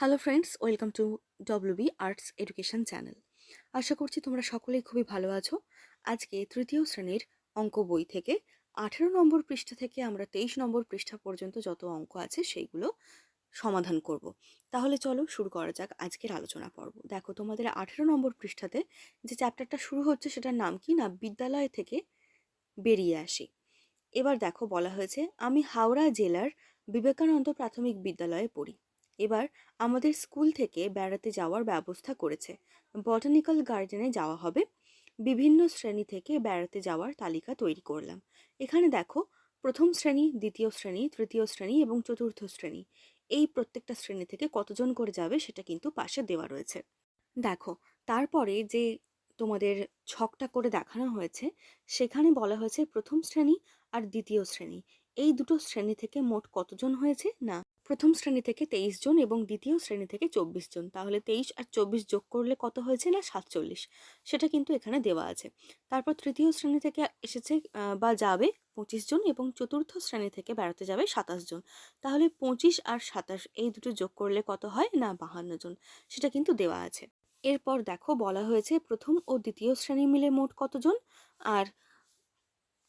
Hello friends welcome to WB arts education channel আশা করছি তোমরা সকলেই খুবই ভালো আছো। আজকে তৃতীয় শ্রেণির অঙ্ক বই থেকে আঠেরো নম্বর পৃষ্ঠা থেকে আমরা তেইশ নম্বর পৃষ্ঠা পর্যন্ত যত অঙ্ক আছে সেইগুলো সমাধান করব। তাহলে চলো শুরু করা যাক আজকের আলোচনা পর্ব। দেখো, তোমাদের আঠেরো নম্বর পৃষ্ঠাতে যে চ্যাপ্টারটা শুরু হচ্ছে সেটার নাম কি? না, বিদ্যালয় থেকে বেরিয়ে আসি। এবার দেখো, বলা হয়েছে, আমি হাওড়া জেলার বিবেকানন্দ প্রাথমিক বিদ্যালয়ে পড়ি। এবার আমাদের স্কুল থেকে বেড়াতে যাওয়ার ব্যবস্থা করেছে। বটানিক্যাল গার্ডেনে যাওয়া হবে। বিভিন্ন শ্রেণি থেকে বেড়াতে যাওয়ার তালিকা তৈরি করলাম। এখানে দেখো, প্রথম শ্রেণি, দ্বিতীয় শ্রেণি, তৃতীয় শ্রেণি এবং চতুর্থ শ্রেণি। এই প্রত্যেকটা শ্রেণি থেকে কতজন করে যাবে সেটা কিন্তু পাশে দেওয়া রয়েছে। দেখো, তারপরে যে তোমাদের ছকটা করে দেখানো হয়েছে, সেখানে বলা হয়েছে প্রথম শ্রেণি আর দ্বিতীয় শ্রেণি। এই দুটো শ্রেণি থেকে মোট কতজন হয়েছে? না। প্রথম শ্রেণি থেকে তেইশ জন এবং দ্বিতীয় শ্রেণি থেকে চব্বিশ জন। তাহলে তেইশ আর চব্বিশ যোগ করলে কত হয়েছে না? সাতচল্লিশ। সেটা কিন্তু এখানে দেওয়া আছে। তারপর তৃতীয় শ্রেণি থেকে এসেছে বা যাবে পঁচিশ জন এবং চতুর্থ শ্রেণি থেকে বেড়াতে যাবে সাতাশ জন। তাহলে পঁচিশ আর সাতাশ এই দুটো যোগ করলে কত হয় না? বাহান্ন জন। সেটা কিন্তু দেওয়া আছে। এরপর দেখো বলা হয়েছে প্রথম ও দ্বিতীয় শ্রেণি মিলে মোট কতজন আর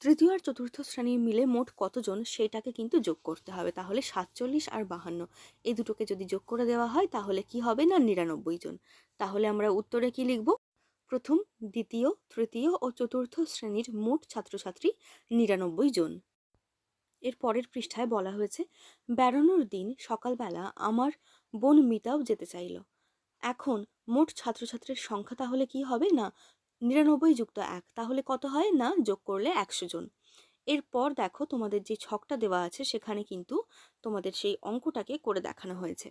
তৃতীয় আর চতুর্থ শ্রেণি মিলে মোট কতজন সেটাকে কিন্তু যোগ করতে হবে। তাহলে সাতচল্লিশ আর বাহান্ন। এই দুটোকে যদি যোগ করে দেওয়া হয়, তাহলে কি হবে না নিরানব্বই জন? তাহলে আমরা উত্তরে কি লিখব? প্রথম, দ্বিতীয়, তৃতীয় ও চতুর্থ শ্রেণির মোট ছাত্রছাত্রী নিরানব্বই জন। এর পরের পৃষ্ঠায় বলা হয়েছে, বেড়ানোর দিন সকালবেলা আমার বোন মিতাও যেতে চাইল। এখন মোট ছাত্রছাত্রীর সংখ্যা তাহলে কি হবে না নিরানব্বই যুক্ত এক, তাহলে কত হয়? না, যোগ করলে একশো জন। এরপর দেখো তোমাদের যে ছকটা দেওয়া আছে, সেখানে কিন্তু তোমাদের সেই অঙ্কটাকে করে দেখানো হয়েছে।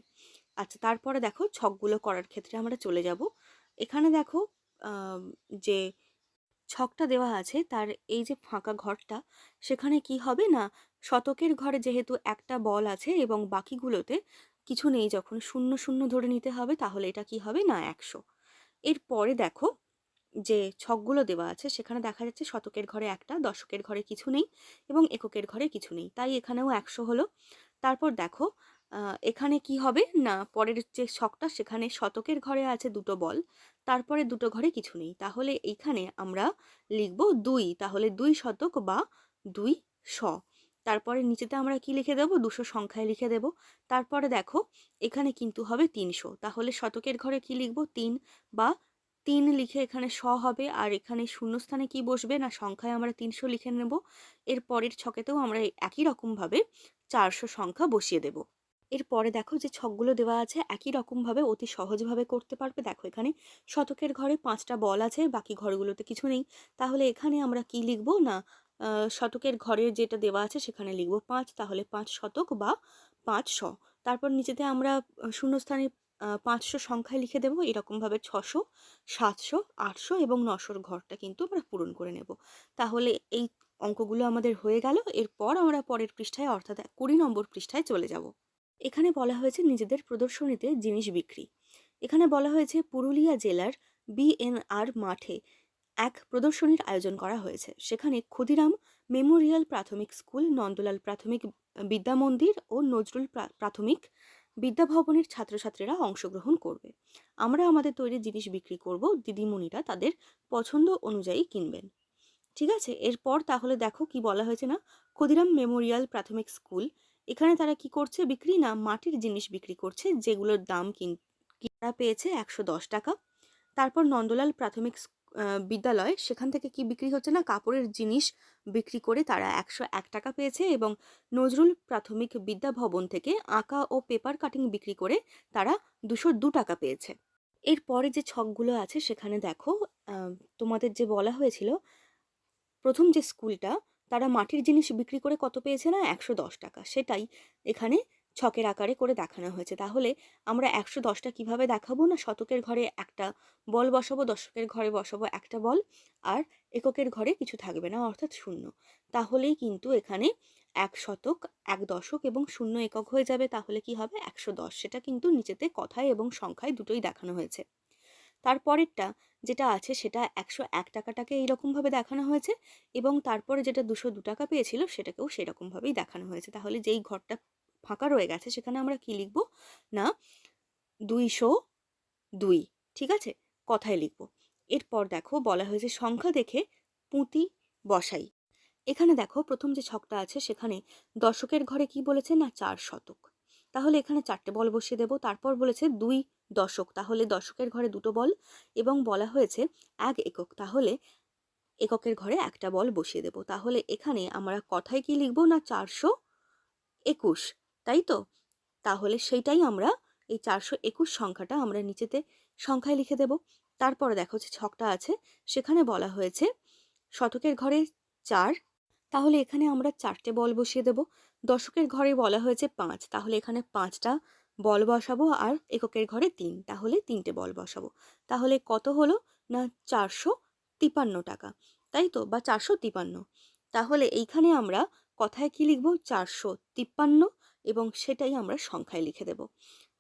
আচ্ছা তারপরে দেখো ছকগুলো করার ক্ষেত্রে আমরা চলে যাব। এখানে দেখো যে ছকটা দেওয়া আছে, তার এই যে ফাঁকা ঘরটা, সেখানে কি হবে না, শতকের ঘরে যেহেতু একটা বল আছে এবং বাকিগুলোতে কিছু নেই, যখন শূন্য শূন্য ধরে নিতে হবে, তাহলে এটা কি হবে? না, একশো। এরপরে দেখো যে ছকগুলো দেওয়া আছে, সেখানে দেখা যাচ্ছে শতকের ঘরে একটা, দশকের ঘরে কিছু নেই এবং এককের ঘরে কিছু নেই। তাই এখানেও একশো হলো। তারপর দেখো এখানে কি হবে? না, পরের যে ছকটা, সেখানে শতকের ঘরে আছে দুটো বল, তারপরে দুটো ঘরে কিছু নেই। তাহলে এইখানে আমরা লিখব দুই, তাহলে দুই শতক বা দুই শ। তারপরে নিচেতে আমরা কি লিখে দেবো? দুশো সংখ্যায় লিখে দেব। তারপরে দেখো, এখানে কিন্তু হবে তিনশো। তাহলে শতকের ঘরে কি লিখব? তিন বা তিন লিখে এখানে শ হবে। আর এখানে শূন্যস্থানে কি বসবে? না, সংখ্যায় আমরা তিনশো লিখে নেব। এর পরের ছকেতেও আমরা একই রকমভাবে চারশো সংখ্যা বসিয়ে দেব। এরপরে দেখো যে ছকগুলো দেওয়া আছে, একই রকমভাবে অতি সহজভাবে করতে পারবে। দেখো এখানে শতকের ঘরে পাঁচটা বল আছে, বাকি ঘরগুলোতে কিছু নেই। তাহলে এখানে আমরা কি লিখব? না শতকের ঘরের যেটা দেওয়া আছে সেখানে লিখব পাঁচ। তাহলে পাঁচ শতক বা পাঁচ শ তারপর নিচেতে আমরা শূন্যস্থানে পাঁচশো সংখ্যায় লিখে দেবো। এরকমভাবে ছশো, সাতশো, আটশো এবং নশোর ঘরটা কিন্তু আমরা পূরণ করে নেব। তাহলে এই অঙ্কগুলো আমাদের হয়ে গেল। এরপর আমরা পরের পৃষ্ঠায় অর্থাৎ কুড়ি নম্বর পৃষ্ঠায় চলে যাব। এখানে বলা হয়েছে নিজেদের প্রদর্শনীতে জিনিস বিক্রি। এখানে বলা হয়েছে পুরুলিয়া জেলার বিএনআর মাঠে এক প্রদর্শনীর আয়োজন করা হয়েছে। সেখানে ক্ষুদিরাম মেমোরিয়াল প্রাথমিক স্কুল, নন্দলাল প্রাথমিক বিদ্যামন্দির ও নজরুল প্রা- প্রাথমিক বিদ্যাভবনের ছাত্রছাত্রীরা অংশগ্রহণ করবে। আমরা আমাদের তৈরি জিনিস বিক্রি করব, দিদিমণিরা তাদের পছন্দ অনুযায়ী কিনবেন। ঠিক আছে? এরপর তাহলে দেখো কি বলা হয়েছে না? ক্ষুদিরাম মেমোরিয়াল প্রাথমিক স্কুল। এখানে তারা কি করছে? বিক্রি না, মাটির জিনিস বিক্রি করছে, যেগুলোর দাম কিন তারা পেয়েছে একশো দশ টাকা। তারপর নন্দলাল প্রাথমিক বিদ্যালয়, সেখান থেকে কি বিক্রি হচ্ছে না? কাপড়ের জিনিস বিক্রি করে তারা একশো এক টাকা পেয়েছে এবং নজরুল প্রাথমিক বিদ্যা ভবন থেকে আঁকা ও পেপার কাটিং বিক্রি করে তারা দুশো দু টাকা পেয়েছে। এরপরে যে ছকগুলো আছে, সেখানে দেখো তোমাদের যে বলা হয়েছিল, প্রথম যে স্কুলটা, তারা মাটির জিনিস বিক্রি করে কত পেয়েছে না? একশো দশ টাকা। সেটাই এখানে ছকের আকারে করে দেখানো হয়েছে। তাহলে আমরা একশো দশটা কীভাবে দেখাবো? না শতকের ঘরে একটা বল বসাবো, দশকের ঘরে বসাবো একটা বল? আর এককের ঘরে কিছু থাকবে না, অর্থাৎ শূন্য। তাহলেই কিন্তু এখানে এক শতক, এক দশক এবং শূন্য একক হয়ে যাবে। তাহলে কি হবে? একশো দশ। সেটা কিন্তু নিচেতে কথায় এবং সংখ্যায় দুটোই দেখানো হয়েছে। তারপরেরটা যেটা আছে, সেটা একশো এক টাকাটাকে এইরকমভাবে দেখানো হয়েছে এবং তারপরে যেটা দুশো দু টাকা পেয়েছিল, সেটাকেও সেরকমভাবেই দেখানো হয়েছে। তাহলে যেই ঘরটা ফাঁকা রয়ে গেছে, সেখানে আমরা কি লিখব? না, দুইশো দুই, ঠিক আছে? কথায় লিখব। এরপর দেখো বলা হয়েছে সংখ্যা দেখে পুঁতি বসাই। এখানে দেখো প্রথম যে ছকটা আছে, সেখানে দশকের ঘরে কি বলেছে? না, চার শতক। তাহলে এখানে চারটে বল বসিয়ে দেব। তারপর বলেছে দুই দশক। তাহলে দশকের ঘরে দুটো বল এবং বলা হয়েছে এক একক। তাহলে এককের ঘরে একটা বল বসিয়ে দেব। তাহলে এখানে আমরা কথায় কি লিখব? না, চারশো একুশ। তাই তো? তাহলে সেইটাই আমরা এই চারশো একুশ সংখ্যাটা আমরা নিচেতে সংখ্যায় লিখে দেব। তারপরে দেখো যে ছকটা আছে, সেখানে বলা হয়েছে শতকের ঘরে চার, তাহলে এখানে আমরা চারটে বল বসিয়ে দেব। দশকের ঘরে বলা হয়েছে পাঁচ, তাহলে এখানে পাঁচটা বল বসাবো আর এককের ঘরে তিন, তাহলে তিনটে বল বসাবো। তাহলে কত হলো? না, চারশো তিপান্ন টাকা, তাই তো? বা চারশো তিপান্ন। তাহলে এইখানে আমরা কথায় কি লিখব? চারশো তিপ্পান্ন এবং সেটাই আমরা সংখ্যায় লিখে দেব।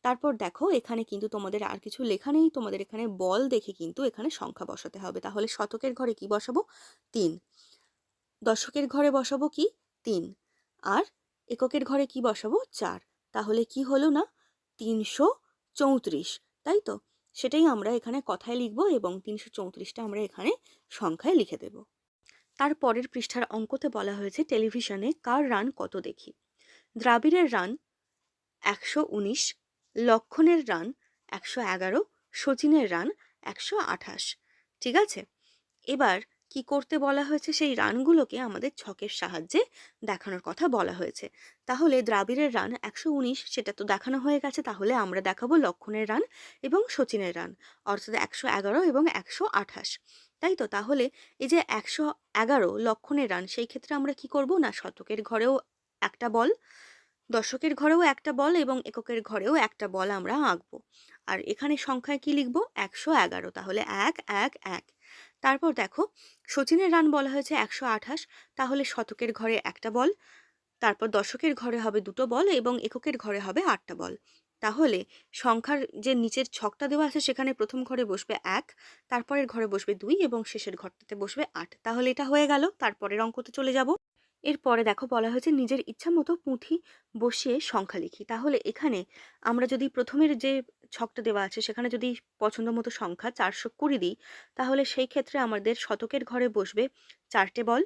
তারপর দেখো এখানে কিন্তু তোমাদের আর কিছু লেখা নেই, তোমাদের এখানে বল দেখে কিন্তু এখানে সংখ্যা বসাতে হবে। তাহলে শতকের ঘরে কি বসাবো? তিন। দশকের ঘরে বসাবো কি? তিন। আর এককের ঘরে কি বসাবো? চার। তাহলে কি হলো না? তিনশো চৌত্রিশ। তাই তো? সেটাই আমরা এখানে কথায় লিখব এবং তিনশো চৌত্রিশটা আমরা এখানে সংখ্যায় লিখে দেব। তার পরের পৃষ্ঠার অঙ্কতে বলা হয়েছে, টেলিভিশনে কার রান কত দেখি? দ্রাবিড়ের রান একশো উনিশ, লক্ষণের রান একশো এগারো সচিনের রান একশো আঠাশ। ঠিক আছে? এবার কি করতে বলা হয়েছে সেই রানগুলোকে আমাদের ছকের সাহায্যে দেখানোর কথা বলা হয়েছে। তাহলে দ্রাবিড়ের রান একশো উনিশ, সেটা তো দেখানো হয়ে গেছে, তাহলে আমরা দেখাবো লক্ষণের রান এবং সচিনের রান, অর্থাৎ একশো এগারো এবং একশো আঠাশ। তাই তো? তাহলে এই যে একশো এগারো লক্ষণের রান, সেই ক্ষেত্রে আমরা কি করব? না শতকের ঘরেও একটা বল, দশকের ঘরেও একটা বল এবং এককের ঘরেও একটা বল আমরা আঁকবো। আর এখানে সংখ্যায় কি লিখব? একশো এগারো, তাহলে এক এক এক। তারপর দেখো, সচিনের রান বলা হয়েছে একশো আঠাশ, তাহলে শতকের ঘরে একটা বল, তারপর দশকের ঘরে হবে দুটো বল এবং এককের ঘরে হবে আটটা বল। তাহলে সংখ্যার যে নিচের ছকটা দেওয়া আছে, সেখানে প্রথম ঘরে বসবে এক, তারপরের ঘরে বসবে দুই এবং শেষের ঘরটাতে বসবে আট। তাহলে এটা হয়ে গেল, তারপরের অঙ্কতে চলে যাব। এরপরে দেখো বলা হয়েছে নিজের ইচ্ছা মতো পুঁথি বসিয়ে সংখ্যা লিখি। তাহলে এখানে আমরা যদি প্রথমের যে ছকটা দেওয়া আছে, সেখানে যদি পছন্দ মতো সংখ্যা চারশো কুড়ি দিই, তাহলে সেই ক্ষেত্রে আমাদের শতকের ঘরে বসবে চারটে বল,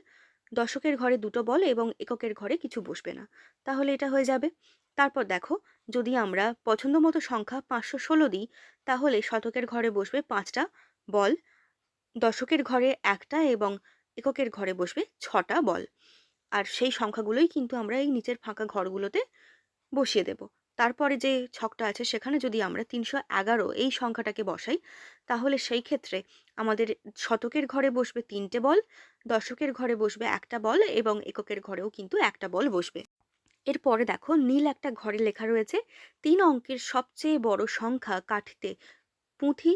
দশকের ঘরে দুটো বল এবং এককের ঘরে কিছু বসবে না। তাহলে এটা হয়ে যাবে। তারপর দেখো যদি আমরা পছন্দ মতো সংখ্যা পাঁচশো ষোলো দিই, তাহলে শতকের ঘরে বসবে পাঁচটা বল, দশকের ঘরে একটা এবং এককের ঘরে বসবে ছটা বল। আর সেই সংখ্যাগুলোই কিন্তু আমরা এই নিচের ফাঁকা ঘরগুলোতে বসিয়ে দেব। তারপরে যে ছকটা আছে, সেখানে যদি আমরা তিনশো এগারো এই সংখ্যাটাকে বসাই, তাহলে সেই ক্ষেত্রে আমাদের শতকের ঘরে বসবে তিনটে বল, দশকের ঘরে বসবে একটা বল এবং এককের ঘরেও কিন্তু একটা বল বসবে। এরপরে দেখো, নীল একটা ঘরে লেখা রয়েছে, তিন অঙ্কের সবচেয়ে বড় সংখ্যা কাঠিতে পুঁথি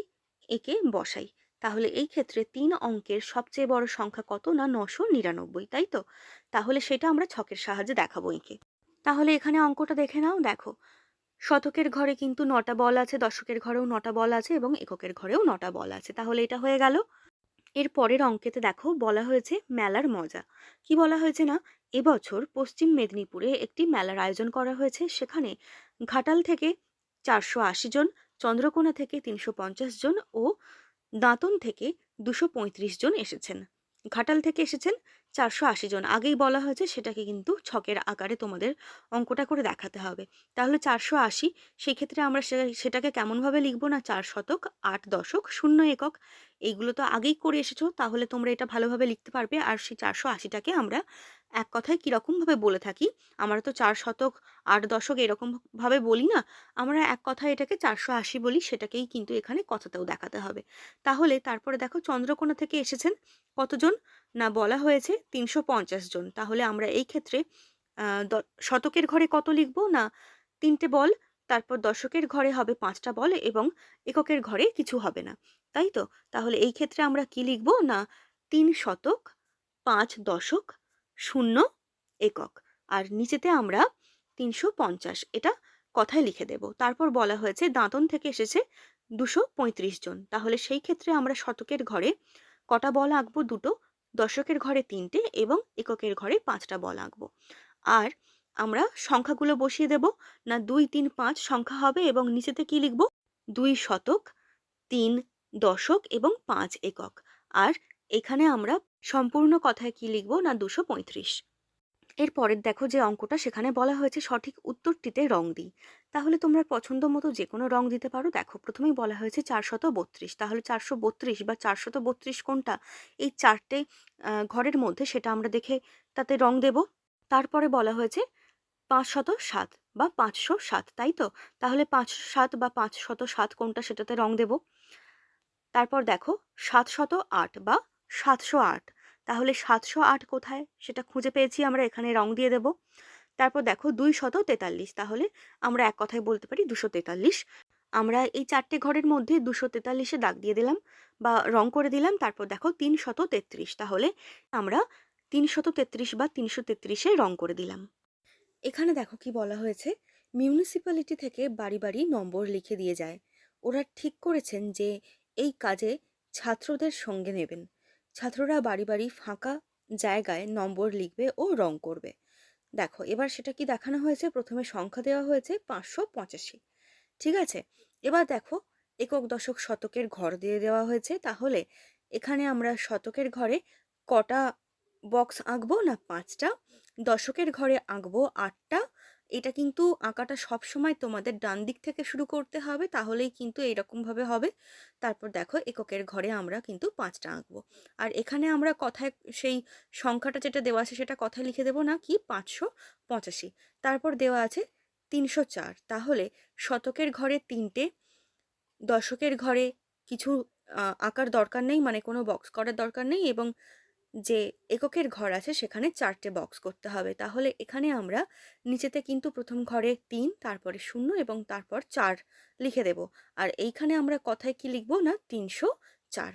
এঁকে বসাই। তাহলে এই ক্ষেত্রে তিন অঙ্কের সবচেয়ে বড় সংখ্যা কত না নশো নিরানব্বই, তাই তো? তাহলে সেটা আমরা ছকের সাহায্যে দেখাবো এঁকে। তাহলে এখানে অঙ্কটা দেখে নাও, দেখো। শতকের ঘরে কিন্তু নটা বল আছে, দশকের ঘরেও নটা বল আছে এবং এককের ঘরেও নটা বল আছে। তাহলে এটা হয়ে গেল। এর পরের অঙ্কেতে দেখো, বলা হয়েছে মেলার মজা। কি বলা হয়েছে না? এবছর পশ্চিম মেদিনীপুরে একটি মেলার আয়োজন করা হয়েছে। সেখানে ঘাটাল থেকে চারশো আশি জন, চন্দ্রকোনা থেকে তিনশো পঞ্চাশ জন ও দাঁতন থেকে দুশো জন এসেছেন। ঘাটাল থেকে এসেছেন চারশো আশি জন। আগেই বলা হয়েছে সেটাকে কিন্তু ছকের আকারে তোমাদের অঙ্কটা করে দেখাতে হবে। তাহলে চারশো আশি, সেক্ষেত্রে আমরা সেটাকে কেমনভাবে লিখব না? চার শতক, আট দশক, শূন্য একক। এইগুলো তো আগেই করে এসেছ, তাহলে তোমরা এটা ভালোভাবে লিখতে পারবে। আর সেই চারশো আশিটাকে আমরা এক কথায় কীরকমভাবে বলে থাকি? আমরা তো চার শতক, আট দশক এরকমভাবে বলি না। আমরা এক কথায় এটাকে চারশো আশি বলি, সেটাকেই কিন্তু এখানে কথাতেও দেখাতে হবে। তাহলে তারপরে দেখো চন্দ্রকোনা থেকে এসেছেন কতজন? না বলা হয়েছে তিনশো পঞ্চাশ জন। তাহলে আমরা এই ক্ষেত্রে শতকের ঘরে কত লিখব? না, তিনটে বল, তারপর দশকের ঘরে হবে পাঁচটা বল এবং এককের ঘরে কিছু হবে না। তাই তো? তাহলে এই ক্ষেত্রে আমরা কি লিখব? না, তিন শতক, পাঁচ দশক, শূন্য একক। আর নিচেতে আমরা তিনশো পঞ্চাশ, এটা কথায় লিখে দেব। তারপর বলা হয়েছে দাঁতন থেকে এসেছে দুশো জন। তাহলে সেই ক্ষেত্রে আমরা শতকের ঘরে কটা বল আঁকবো? দুটো। দশকের ঘরে তিনটে এবং এককের ঘরে পাঁচটা বল আঁকবো। আর আমরা সংখ্যাগুলো বসিয়ে দেব, না দুই, তিন, পাঁচ সংখ্যা হবে এবং নিচেতে কি লিখব? দুই শতক, তিন দশক এবং পাঁচ একক। আর এখানে আমরা সম্পূর্ণ কথায় কি লিখব? না দুশো পঁয়ত্রিশ। এর পরের দেখো যে অঙ্কটা সেখানে বলা হয়েছে সঠিক উত্তরটিতে রং দিই তাহলে তোমরা পছন্দ মতো যে কোনো রং দিতে পারো। দেখো, প্রথমেই বলা হয়েছে চারশত বত্রিশ তাহলে চারশো বত্রিশ বা চারশত বত্রিশ কোনটা? এই চারটে ঘরের মধ্যে সেটা আমরা দেখে তাতে রং দেব। তারপরে বলা হয়েছে পাঁচশত সাত বা পাঁচশো সাত তাই তো? তাহলে পাঁচশো সাত বা পাঁচশত সাত কোনটা সেটাতে রং দেব। তারপর দেখো সাতশত আট বা সাতশো আট তাহলে সাতশো আট কোথায়? সেটা খুঁজে পেয়েছি, আমরা এখানে রং দিয়ে দেব। তারপর দেখো দুই শত তেতাল্লিশ, তাহলে আমরা এক কথায় বলতে পারি দুশো তেতাল্লিশ। আমরা এই চারটে ঘরের মধ্যে দুশো তেতাল্লিশে দাগ দিয়ে দিলাম বা রং করে দিলাম, তারপর দেখো তিন শত তেত্রিশ, তাহলে আমরা তিনশত তেত্রিশ বা তিনশো তেত্রিশে রং করে দিলাম। এখানে দেখো কি বলা হয়েছে, মিউনিসিপ্যালিটি থেকে বাড়ি বাড়ি নম্বর লিখে দিয়ে যায়। ওরা ঠিক করেছেন যে এই কাজে ছাত্রদের সঙ্গে নেবেন। ছাত্ররা বাড়ি বাড়ি ফাঁকা জায়গায় নম্বর লিখবে ও রং করবে। দেখো, এবার সেটা কি দেখানো হয়েছে? প্রথমে সংখ্যা দেওয়া হয়েছে পাঁচশো পঁচাশি। ঠিক আছে? এবার দেখো, একক দশক শতকের ঘর দিয়ে দেওয়া হয়েছে। তাহলে এখানে আমরা শতকের ঘরে কটা বক্স আঁকবো না পাঁচটা? দশকের ঘরে আঁকবো আটটা। এটা কিন্তু আঁকাটা সব সময় তোমাদের ডান দিক থেকে শুরু করতে হবে, তাহলেই কিন্তু এইরকমভাবে হবে। তারপর দেখো এককের ঘরে আমরা কিন্তু পাঁচটা আঁকবো। আর এখানে আমরা কথায় সেই সংখ্যাটা যেটা দেওয়া আছে সেটা কথায় লিখে দেবো না কি পাঁচশো পঁচাশি। তারপর দেওয়া আছে তিনশো চার। তাহলে শতকের ঘরে তিনটে, দশকের ঘরে কিছু আঁকার দরকার নেই মানে কোনো বক্স করার দরকার নেই এবং যে এককের ঘর আছে সেখানে চারটে বক্স করতে হবে। তাহলে এখানে আমরা নিচেতে কিন্তু প্রথম ঘরে তিন, তারপরে শূন্য এবং তারপর চার লিখে দেব। আর এইখানে আমরা কথায় কি লিখব না? তিনশো চার।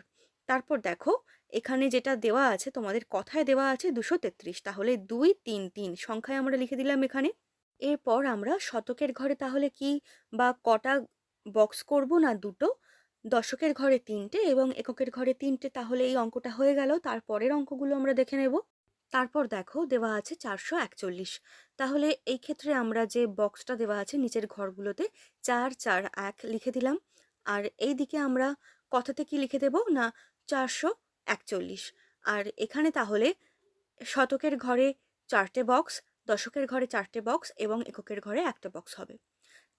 তারপর দেখো, এখানে যেটা দেওয়া আছে, তোমাদের কথায় দেওয়া আছে দুশো তেত্রিশ। তাহলে দুই, তিন তিন সংখ্যায় আমরা লিখে দিলাম এখানে। এরপর আমরা শতকের ঘরে তাহলে কি বা কটা বক্স করব না দুটো? দশকের ঘরে তিনটে এবং এককের ঘরে তিনটে, তাহলে এই অঙ্কটা হয়ে গেল। তারপরের অঙ্কগুলো আমরা দেখে নেব। তারপর দেখো, দেওয়া আছে চারশো একচল্লিশ। তাহলে এই ক্ষেত্রে আমরা যে বক্সটা দেওয়া আছে নিচের ঘরগুলোতে চার চার এক লিখে দিলাম। আর এই দিকে আমরা কথাতে কি লিখে দেব না, চারশো একচল্লিশ। আর এখানে তাহলে শতকের ঘরে চারটে বক্স দশকের ঘরে চারটে বক্স এবং এককের ঘরে একটা বক্স হবে।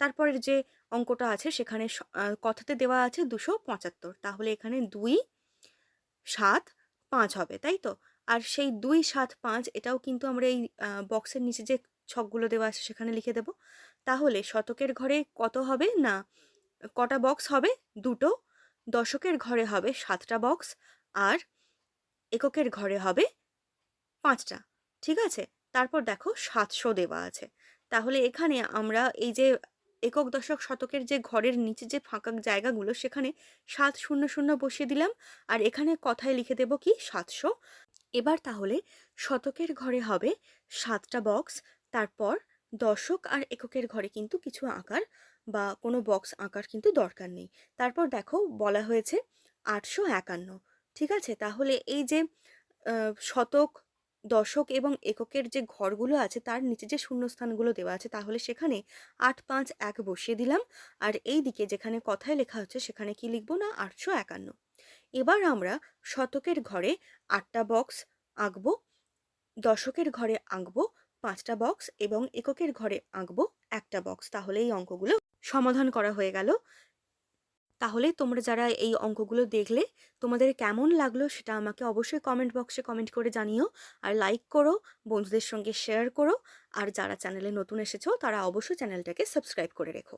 তারপরের যে অঙ্কটা আছে সেখানে কথাতে দেওয়া আছে দুশো পঁচাত্তর। তাহলে এখানে দুই সাত পাঁচ হবে, তাই তো? আর সেই দুই সাত পাঁচ এটাও কিন্তু আমরা এই বক্সের নিচে যে ছকগুলো দেওয়া আছে সেখানে লিখে দেব। তাহলে শতকের ঘরে কত হবে? না, কটা বক্স হবে? দুটো। দশকের ঘরে হবে সাতটা বক্স আর এককের ঘরে হবে পাঁচটা। ঠিক আছে? তারপর দেখো সাতশো দেওয়া আছে। তাহলে এখানে আমরা এই যে একক দশক শতকের যে ঘরের নিচে যে ফাঁকা জায়গাগুলো, সেখানে সাত শূন্য শূন্য বসিয়ে দিলাম। আর এখানে কথায় লিখে দেব কি? সাতশো। এবার তাহলে শতকের ঘরে হবে সাতটা বক্স তারপর দশক আর এককের ঘরে কিন্তু কিছু আঁকার বা কোনো বক্স আঁকার কিন্তু দরকার নেই। তারপর দেখো বলা হয়েছে আটশো একান্ন। ঠিক আছে? তাহলে এই যে শতক দশক এবং এককের যে ঘরগুলো আছে, তার নিচে যে শূন্যস্থানগুলো দেওয়া আছে, তাহলে সেখানে আট পাঁচ এক বসিয়ে দিলাম। আর এই দিকে যেখানে কথায় লেখা হচ্ছে, সেখানে কি লিখব না? আটশো একান্ন। এবার আমরা শতকের ঘরে আটটা বক্স আঁকবো, দশকের ঘরে আঁকবো পাঁচটা বক্স এবং এককের ঘরে আঁকবো একটা বক্স। তাহলে এই অঙ্কগুলো সমাধান করা হয়ে গেল। তাহলে তোমরা যারা এই অঙ্কগুলো দেখলে, তোমাদের কেমন লাগল সেটা আমাকে অবশ্যই কমেন্ট বক্সে কমেন্ট করে জানিও। আর লাইক করো, বন্ধুদের সঙ্গে শেয়ার করো। আর যারা চ্যানেলে নতুন এসেছ, তারা অবশ্যই চ্যানেলটাকে সাবস্ক্রাইব করে রেখো।